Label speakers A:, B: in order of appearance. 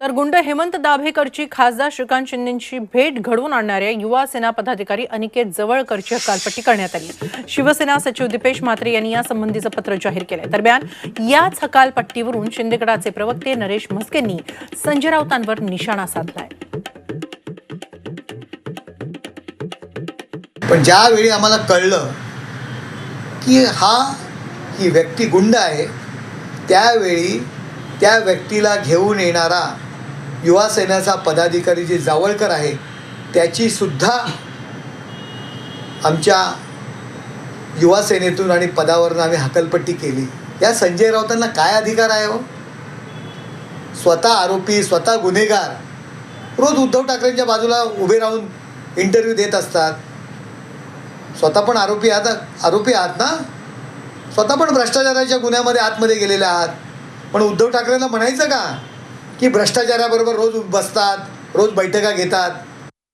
A: तर गुंड हेमंत दाभेकरची खासदार श्रीकांत शिंदेची भेट घडवून आणणाऱ्या युवा सेना पदाधिकारी अनिकेत जवळकरची हकालपट्टी करण्यात आली. शिवसेना सचिव दीपेश म्हात्रे यांनी यासंबंधीचं पत्र जाहीर केलंय. दरम्यान याच हकालपट्टीवरून शिंदेगडाचे प्रवक्ते नरेश म्हस्केंनी संजय राऊतांवर निशाणा साधलाय.
B: पण ज्यावेळी आम्हाला कळलं की हा ही व्यक्ती गुंड आहे त्यावेळी त्या व्यक्तीला घेऊन येणारा युवा सेनेचा पदाधिकारी जे जावळकर आहे त्याची सुद्धा आमच्या युवा सेनेतून आणि पदावरून आम्ही हकलपट्टी केली. या संजय राऊतांना काय अधिकार आहे हो? स्वतः आरोपी स्वतः गुन्हेगार रोज उद्धव ठाकरेंच्या बाजूला उभे राहून इंटरव्ह्यू देत असतात. स्वतः पण आरोपी आहात आरोपी आहात ना? स्वतः पण भ्रष्टाचाराच्या गुन्ह्यामध्ये आतमध्ये गेलेले आहात. पण उद्धव ठाकरेंना म्हणायचं का? की भ्रष्टाचाराबरोबर रोज बसतात रोज बैठका घेतात.